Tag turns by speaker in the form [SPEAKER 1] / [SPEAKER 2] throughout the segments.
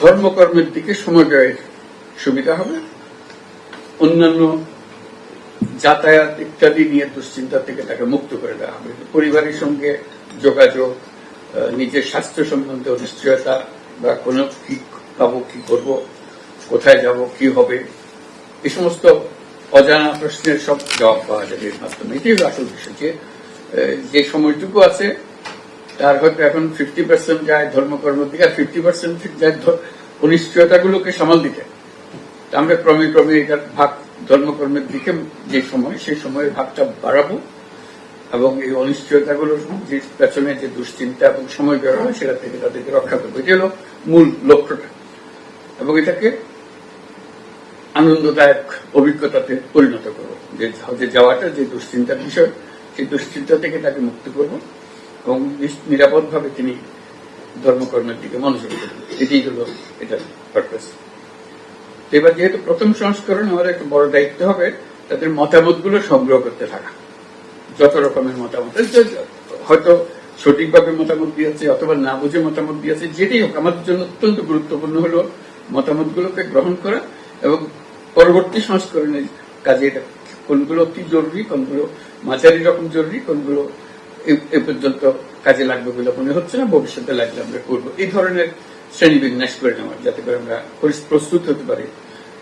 [SPEAKER 1] ধর্মকর্মের দিকে সময় ব্যয়ের সুবিধা হবে। অন্যান্য যাতায়াত ইত্যাদি নিয়ে দুশ্চিন্তা থেকে তাকে মুক্ত করে দেওয়া হবে। পরিবারের সঙ্গে যোগাযোগ নিজের স্বাস্থ্য সম্বন্ধে অনিশ্চয়তা বা কোনো কি পাবো, কি করব, কোথায় যাব, কি হবে, এই সমস্ত অজানা প্রশ্নের সব জবাব পাওয়া যাবে এর মাধ্যমে। এটাই আসল বিষয় যে সময়টুকু আছে তার হয়তো এখন ফিফটি পার্সেন্ট যায় ধর্মকর্মের দিকে আর ফিফটি পার্সেন্ট যায় ধ- অনিশ্চয়তাগুলোকে সামাল দিতে। আমরা ক্রমে ক্রমে এটার ভাগ ধর্মকর্মের দিকে যে সময়, সেই সময়ের ভাগটা বাড়াবো এবং এই অনিশ্চয়তাগুলো যে পেছনে যে দুশ্চিন্তা এবং সময় বের হয় সেটা থেকে তাদেরকে রক্ষা করব। এটি হলো মূল লক্ষ্যটা। এবং এটাকে আনন্দদায়ক অভিজ্ঞতাতে পরিণত করব। যে যাওয়াটা, যে দুশ্চিন্তার বিষয়, সেই দুশ্চিন্তা থেকে তাকে মুক্ত করব। এবং নিরাপদভাবে তিনি ধর্মকর্মের দিকে মনোযোগ এটাই হলো এটার পারপাস এবার যেহেতু প্রথম সংস্করণ, আমাদের একটা বড় দায়িত্ব হবে তাদের মতামতগুলো সংগ্রহ করতে থাকা। যত রকমের মতামত হয়তো সঠিকভাবে মতামত দিয়েছে অথবা না বুঝে মতামত দিয়েছে, যেটাই হোক, আমাদের জন্য অত্যন্ত গুরুত্বপূর্ণ হলো মতামতগুলোকে গ্রহণ করা এবং পরবর্তী সংস্করণের কাজে এটা কোনগুলো অতি জরুরি, কোনগুলো মাঝারি রকম জরুরি, কোনগুলো এ- পর্যন্ত কাজে লাগবে বলে মনে হচ্ছে না, ভবিষ্যতে লাগলে আমরা করব। এই ধরনের শ্রেণি বিন্যাস করে নেওয়া যাতে করে আমরা প্রস্তুত হতে পারি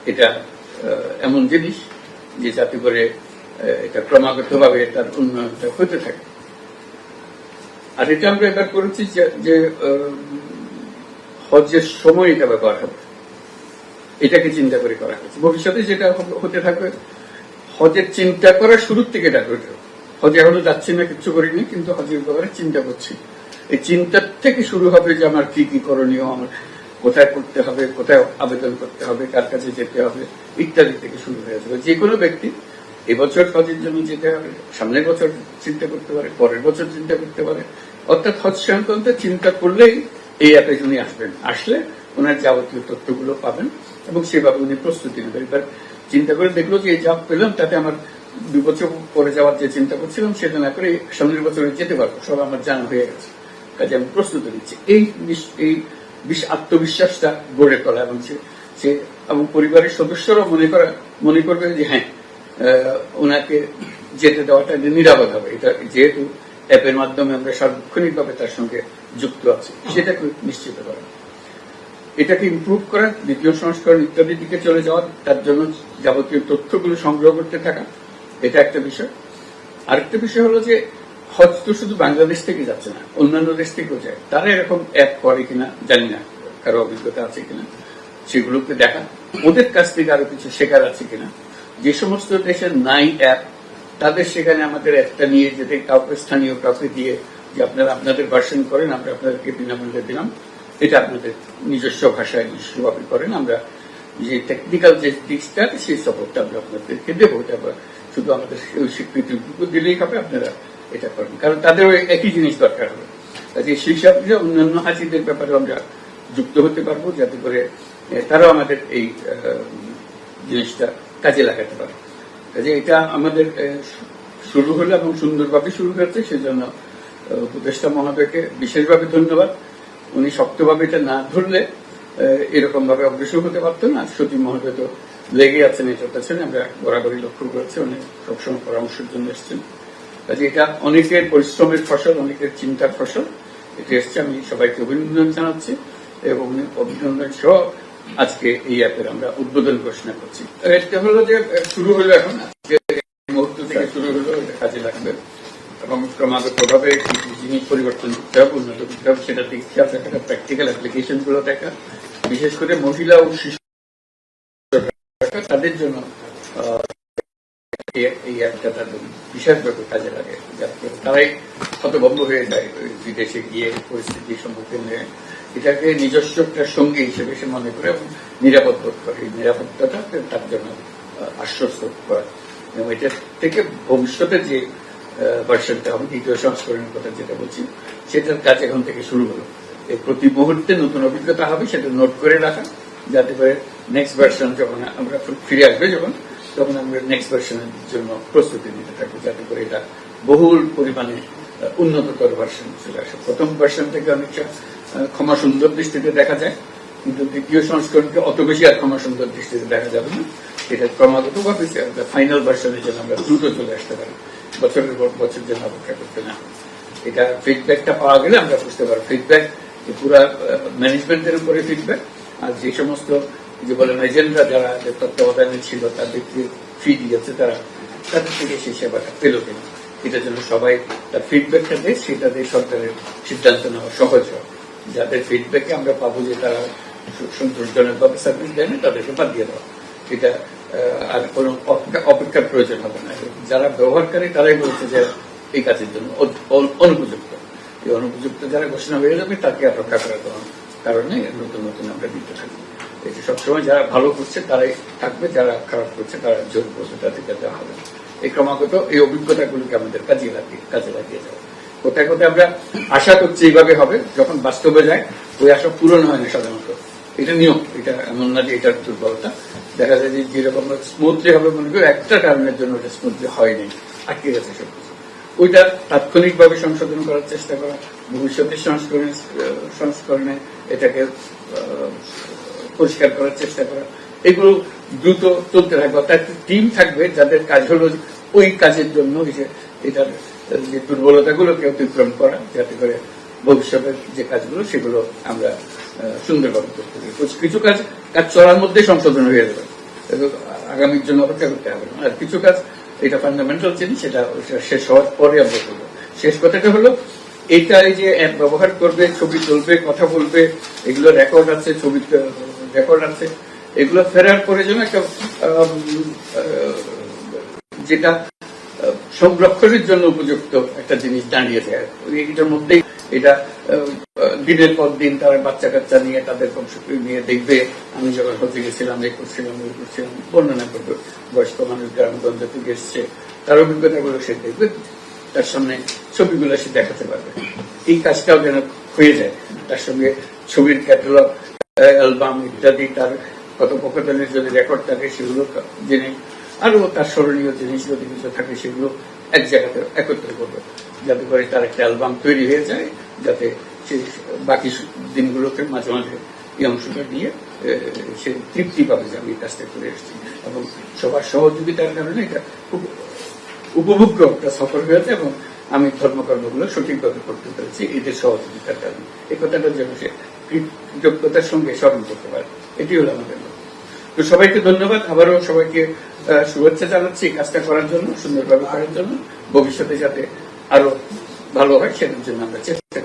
[SPEAKER 1] এটা এমন জিনিস যে যাতে করে এটা ক্রমাগতভাবে তার উন্নয়নটা হতে থাকে। আর এটা আমরা এবার করেছি যে- হজের সময় এটা ব্যবহার হবে। এটাকে চিন্তা করে করা হয়েছে। ভবিষ্যতে যেটা হতে থাকবে, হজের চিন্তা করার শুরুর থেকে এটা করে। হজে এখনও যাচ্ছি না কিছু করিনি, কিন্তু হজের ব্যাপারে চিন্তা করছি। এই চিন্তার থেকে শুরু হবে যে আমার কি কি করণীয়, আমার কোথায় করতে হবে, কোথায় আবেদন করতে হবে, কার কাছে যেতে হবে, ইত্যাদি থেকে শুরু হয়ে যাবে। যে কোনো ব্যক্তি এবছর হজের জন্য যেতে হবে, সামনের বছর চিন্তা করতে পারে, পরের বছর চিন্তা করতে পারে। অর্থাৎ হজ সংক্রান্ত চিন্তা করলেই এই অ্যাপে উনি আসবেন। আসলে ওনার যাবতীয় তথ্যগুলো পাবেন এবং সেভাবে উনি প্রস্তুতি নেবেন। এবার চিন্তা করে দেখল যে এই যা পেলাম, তাতে আমার বছর পরে যাওয়ার যে চিন্তা করছিলাম সেটা না করে সামনের বছরে যেতে পারব, সব আমার জানা হয়ে গেছে। কাজে আমি প্রস্তুতি নিচ্ছি। এই এই আত্মবিশ্বাসটা গড়ে তোলা এবং সে এবং পরিবারের সদস্যরাও মনে করা মনে করবে যে হ্যাঁ ওনাকে যেতে দেওয়াটা নিরাপদ হবে। এটা যেহেতু অ্যাপের মাধ্যমে আমরা সার্বক্ষণিকভাবে তার সঙ্গে যুক্ত আছি, সেটাকে নিশ্চিত করা। এটাকে ইমপ্রুভ করা, দ্বিতীয় সংস্করণ ইত্যাদির দিকে চলে যাওয়া, তার জন্য যাবতীয় তথ্যগুলো সংগ্রহ করতে থাকা এটা একটা বিষয়। আরেকটা বিষয় হলো যে হজ তো শুধু বাংলাদেশ থেকে যাচ্ছে না, অন্যান্য দেশ থেকেও যায়। তারা এরকম অ্যাপ করে কিনা জানি না, কারও অভিজ্ঞতা আছে কিনা, সেগুলোকে দেখা। ওদের কাছ থেকে আরও কিছু শেখার আছে কিনা। যে সমস্ত দেশের নাই অ্যাপ তাদের সেখানে আমাদের একটা নিয়ে যেতে, কাউকে স্থানীয় কাউকে দিয়ে যে আপনারা আপনাদের ভার্সন করেন, আমরা আপনাদেরকে বিনামূল্যে দিলাম। এটা আপনাদের নিজস্ব ভাষায় নিজস্বভাবে করেন। আমরা যে টেকনিক্যাল যে দিকটা সেই সাপোর্টটা আমরা আপনাদেরকে দেবো। এটা শুধু আমাদের ওই স্বীকৃতিটুকু দিলেই হবে, আপনারা এটা করেন কারণ তাদেরও একই জিনিস দরকার হবে। কাজে সেই সাথে অন্যান্য হাজিদের ব্যাপারে আমরা যুক্ত হতে পারব, যাতে করে তারাও আমাদের এই জিনিসটা কাজে লাগাতে পারে। কাজে এটা আমাদের শুরু হলো এবং সুন্দরভাবে শুরু হয়েছে, সেজন্য উপদেষ্টা মহোদয়কে বিশেষভাবে ধন্যবাদ। উনি শক্তভাবে এটা না ধরলে এরকম ভাবে অগ্রসর হতে পারতো না। সচিব মহোদয় তো লেগে আছেন এটার পেছনে আমরা বরাবরই লক্ষ্য করেছি, উনি সবসময় পরামর্শের জন্য এসেছেন। কাজে এটা অনেকের পরিশ্রমের ফসল, অনেকের চিন্তার ফসল, এটা এসছে। আমি সবাইকে অভিনন্দন জানাচ্ছি এবং অভিনন্দন সহ আজকে এই অ্যাপের আমরা উদ্বোধন ঘোষণা করছি। এটা হলো যে শুরু হলো এখন। মুহূর্ত থেকে শুরু হলো, এটা কাজে লাগবে। এবং ক্রমাগতভাবে কিছু জিনিস পরিবর্তন করতে হবে, উন্নত করতে হবে সেটা খেয়াল রাখা প্র্যাকটিক্যাল অ্যাপ্লিকেশনগুলো দেখা। বিশেষ করে মহিলা ও শিশু তাদের জন্য এই- অ্যাপটা তাদের বিশেষভাবে কাজে লাগে, যাতে তারাই হতভম্ব হয়ে যায় বিদেশে গিয়ে পরিস্থিতির সম্মুখীন হয়ে। এটাকে নিজস্ব একটা সঙ্গী হিসেবে সে মনে করে এবং নিরাপদ বোধ করে। এই নিরাপত্তাটা তার জন্য আশ্বস্ত করা। এবং এটা থেকে ভবিষ্যতে যে ভার্সনটা হবে, দ্বিতীয় সংস্করণের কথা যেটা বলছি, সেটার কাজ এখন থেকে শুরু হলো। এই প্রতি মুহূর্তে নতুন অভিজ্ঞতা হবে, সেটা নোট করে রাখা, যাতে করে নেক্সট ভার্সন যখন আমরা ফিরে আসবে, যখন, তখন আমরা নেক্সট ভার্সনের জন্য প্রস্তুতি নিতে থাকব, যাতে করে এটা বহুল পরিমাণে উন্নততর ভার্সন চলে আসে। প্রথম ভার্সন থেকে অনেকটা ক্ষমা সুন্দর দৃষ্টিতে দেখা যায়, কিন্তু দ্বিতীয় সংস্করণকে অত বেশি আর ক্ষমা সুন্দর দৃষ্টিতে দেখা যাবে না। এটা ক্রমাগত ভাবে ফাইনাল ভার্সনের জন্য আমরা দ্রুত চলে আসতে পারি। বছরের পর বছর যেন অপেক্ষা করতে না। এটা ফিডব্যাকটা পাওয়া গেলে আমরা বুঝতে পারব। ফিডব্যাক পুরা ম্যানেজমেন্টের উপরে ফিডব্যাক আর যে সমস্ত যে বলেন এজেন্টরা যারা তত্ত্বাবধানে ছিল তাদেরকে ফি দিয়েছে, তারা তাদের থেকে সেই সেবাটা পেল কিনা? এটার জন্য সবাই তার ফিডব্যাকটা দেয়, সেটা দিয়ে সরকারের সিদ্ধান্ত নেওয়া সহজ হয়। যাদের ফিডব্যাকে আমরা পাবো যে তারা সু- সন্তোষজনকভাবে সার্ভিস দেয় না, তাদেরকে বাদ দিয়ে দেওয়া। এটা আর কোনো অপেক্ষার প্রয়োজন হবে না। যারা ব্যবহারকারী, তারাই বলছে যে এই কাজের জন্য অনুপযুক্ত। এই অনুপযুক্ত যারা ঘোষণা হয়ে যাবে, তাকে রক্ষা করার কারণে নতুন নতুন আমরা দিতে থাকি। এটা সবসময় যারা ভালো করছে, তারাই থাকবে, যারা খারাপ করছে, তারা জোর করছে তাদেরকে দেওয়া হবে। এই ক্রমাগত এই অভিজ্ঞতাগুলোকে আমাদের কাজে লাগিয়ে কাজে লাগিয়ে যাওয়া। কোথায় কোথায় আমরা আশা করছি এইভাবে হবে, যখন বাস্তবে যায়, ওই আশা পূরণ হয় না সাধারণত। এটা নিয়ম, এটা এমন না যে এটার দুর্বলতা। দেখা যায় যে যেরকম স্মুথলি হবে মনে করি, একটা কারণের জন্য ওটা স্মুথলি হয়নি, আটকে গেছে সব কিছু ওইটা তাৎক্ষণিকভাবে সংশোধন করার চেষ্টা করা, ভবিষ্যতের সংস্করণে সংস্করণে এটাকে পরিষ্কার করার চেষ্টা করা। এগুলো দ্রুত চলতে থাকবে। অর্থাৎ টিম থাকবে যাদের কাজ হলো ওই কাজের জন্য এটার যে দুর্বলতাগুলোকে অতিক্রম করা, যাতে করে ভবিষ্যতের যে কাজগুলো সেগুলো আমরা সুন্দরভাবে করতে পারি। কিছু- কাজ কাজ চলার মধ্যে সংশোধন হয়ে যাবে। আগামীর জন্য অপেক্ষা করতে হবে না। আর কিছু কাজ, এটা ফান্ডামেন্টাল সেটা সেটা শেষ হওয়ার পরে আমরা করব। শেষ কথাটা হলো এটা এই যে অ্যাপ ব্যবহার করবে, ছবি তুলবে, কথা বলবে, এগুলো রেকর্ড আছে, ছবি রেকর্ড আছে। এগুলো ফেরার পরে যেন একটা যেটা সংরক্ষণের জন্য উপযুক্ত একটা জিনিস দাঁড়িয়ে যায়। এটার মধ্যেই এটা দিনের পর দিন তার বাচ্চা কাচ্চা নিয়ে তাদের বংশকে নিয়ে দেখবে। আমি যখন হতে গেছিলাম এই করছিলাম ওই করছিলাম, বর্ণনা করবে। বয়স্ক মানুষ গ্রামগঞ্জ থেকে এসছে, তার অভিজ্ঞতাগুলো সে দেখবে, তার সামনে ছবিগুলো সে দেখাতে পারবে। এই কাজটাও যেন হয়ে যায়। তার সঙ্গে ছবির ক্যাটালগ অ্যালবাম ইত্যাদি, তার কথোপকথনের যদি রেকর্ড থাকে, সেগুলো জেনে আরও তার স্মরণীয় জিনিস যদি কিছু থাকে, সেগুলো এক জায়গাতে একত্র করবে। যাতে করে তার একটা অ্যালবাম তৈরি হয়ে যায়, যাতে সে বাকি দিনগুলোকে মাঝে মাঝে এই অংশটা দিয়ে সে তৃপ্তি পাবে যে আমি এই কাজটা করে এসেছি। এবং সবার সহযোগিতার কারণে এটা খুব উপভোগ্য একটা সফর হয়েছে এবং আমি ধর্মকর্মগুলো সঠিকভাবে করতে পেরেছি, এদের সহযোগিতার কারণে। এই কথাটার জন্য সে কৃতজ্ঞতার সঙ্গে স্মরণ করতে পারে এটি হলো আমাদের। তো সবাইকে ধন্যবাদ আবারও সবাইকে শুভেচ্ছা জানাচ্ছি কাজটা করার জন্য, সুন্দরভাবে করার জন্য ভবিষ্যতে যাতে আরও ভালো হয়, সেটার জন্য আমরা চেষ্টা।